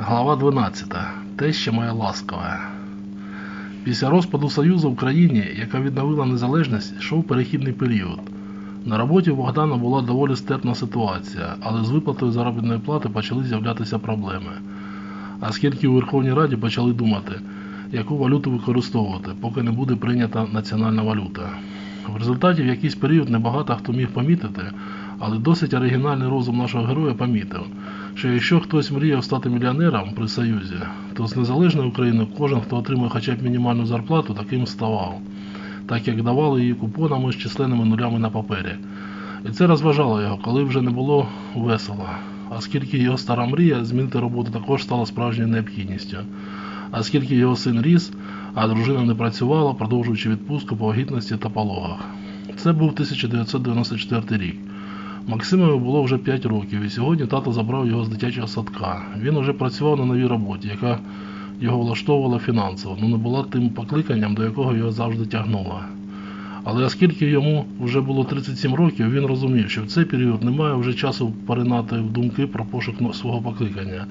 Глава 12. Теща моя ласкава. Після розпаду Союзу в країні, яка відновила незалежність, йшов перехідний період. На роботі у Богдана була доволі стерпна ситуація, але з виплатою заробітної плати почали з'являтися проблеми. Оскільки у Верховній Раді почали думати, яку валюту використовувати, поки не буде прийнята національна валюта. В результаті в якийсь період небагато хто міг помітити, але досить оригінальний розум нашого героя помітив, що якщо хтось мріяв стати мільйонером при Союзі, то з незалежної України кожен, хто отримує хоча б мінімальну зарплату, таким ставав, так як давали її купонами з численними нулями на папері. І це розважало його, коли вже не було весело, оскільки його стара мрія змінити роботу також стала справжньою необхідністю. Оскільки його син ріс, а дружина не працювала, продовжуючи відпустку по вагітності та пологах. Це був 1994 рік. Максимові було вже 5 років, і сьогодні тато забрав його з дитячого садка. Він уже працював на новій роботі, яка його влаштовувала фінансово, але не була тим покликанням, до якого його завжди тягнула. Але оскільки йому вже було 37 років, він розумів, що в цей період немає вже часу поринати в думки про пошук свого покликання,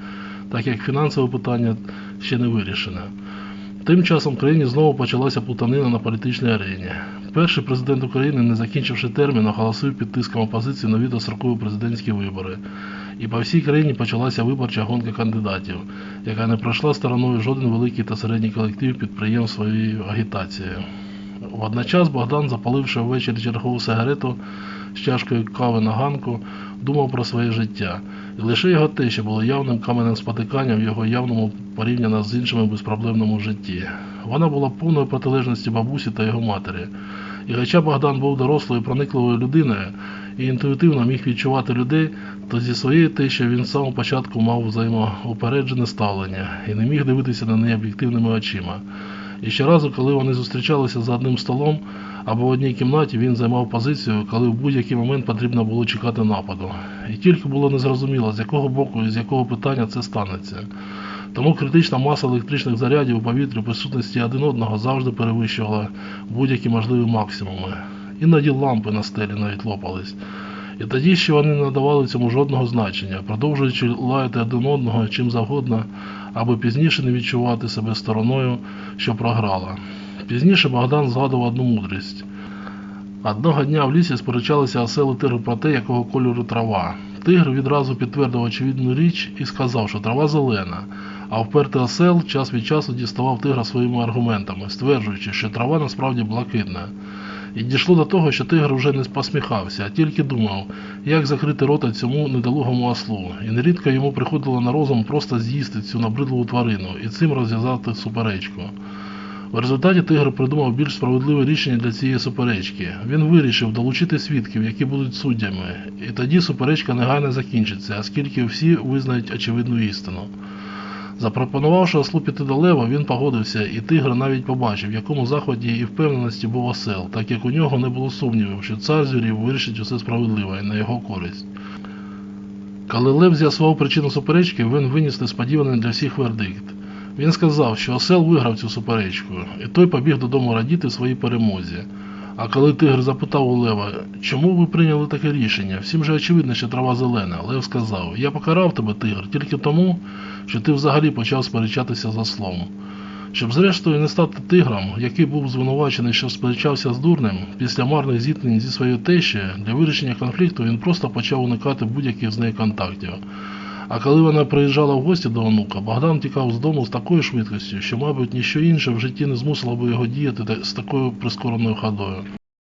так як фінансове питання ще не вирішене. Тим часом в країні знову почалася плутанина на політичній арені. Перший президент України, не закінчивши термін, оголосив під тиском опозиції нові дострокові президентські вибори. І по всій країні почалася виборча гонка кандидатів, яка не пройшла стороною жоден великий та середній колектив підприємств своєю агітацією. Водночас Богдан, запаливши ввечері чергову сигарету з чашкою кави на ганку, думав про своє життя. І лише його що було явним каменем спотикання в його явному порівняно з іншими безпроблемному житті. Вона була повною протилежністю бабусі та його матері. І хоча Богдан був дорослою проникливою людиною і інтуїтивно міг відчувати людей, то зі своєю те, що він з самого початку мав взаємоупереджене ставлення і не міг дивитися на неї об'єктивними очима. І щоразу, коли вони зустрічалися за одним столом або в одній кімнаті, він займав позицію, коли в будь-який момент потрібно було чекати нападу. І тільки було незрозуміло, з якого боку і з якого питання це станеться. Тому критична маса електричних зарядів у повітрі присутності один одного завжди перевищувала будь-які можливі максимуми. Іноді лампи на стелі навіть лопались. І тоді ще вони не надавали цьому жодного значення, продовжуючи лаяти один одного чим завгодно, аби пізніше не відчувати себе стороною, що програла. Пізніше Богдан згадував одну мудрість. Одного дня в лісі сперечалися осели тигр про те, якого кольору трава. Тигр відразу підтвердив очевидну річ і сказав, що трава зелена, а впертий осел час від часу діставав тигра своїми аргументами, стверджуючи, що трава насправді блакитна. І дійшло до того, що тигр вже не посміхався, а тільки думав, як закрити рота цьому недолугому ослу. І нерідко йому приходило на розум просто з'їсти цю набридливу тварину і цим розв'язати суперечку. В результаті тигр придумав більш справедливе рішення для цієї суперечки. Він вирішив долучити свідків, які будуть суддями, і тоді суперечка негайно закінчиться, оскільки всі визнають очевидну істину. Запропонувавши ослу піти до лева, він погодився, і тигр навіть побачив, в якому заході і впевненості був осел, так як у нього не було сумнівів, що цар звірів вирішить усе справедливо і на його користь. Коли Лев з'ясував причину суперечки, він виніс несподіваний для всіх вердикт. Він сказав, що осел виграв цю суперечку, і той побіг додому радіти своїй перемозі. А коли тигр запитав у Лева, чому ви прийняли таке рішення? Всім же очевидно, що трава зелена. Лев сказав, я покарав тебе, тигр, тільки тому, що ти взагалі почав сперечатися за слом. Щоб зрештою не стати тигром, який був звинувачений, що сперечався з дурним, після марних зіткнень зі своєю тещею, для вирішення конфлікту він просто почав уникати будь-яких з нею контактів. А коли вона приїжджала в гості до онука, Богдан тікав з дому з такою швидкістю, що, мабуть, ніщо інше в житті не змусило би його діяти з такою прискореною ходою.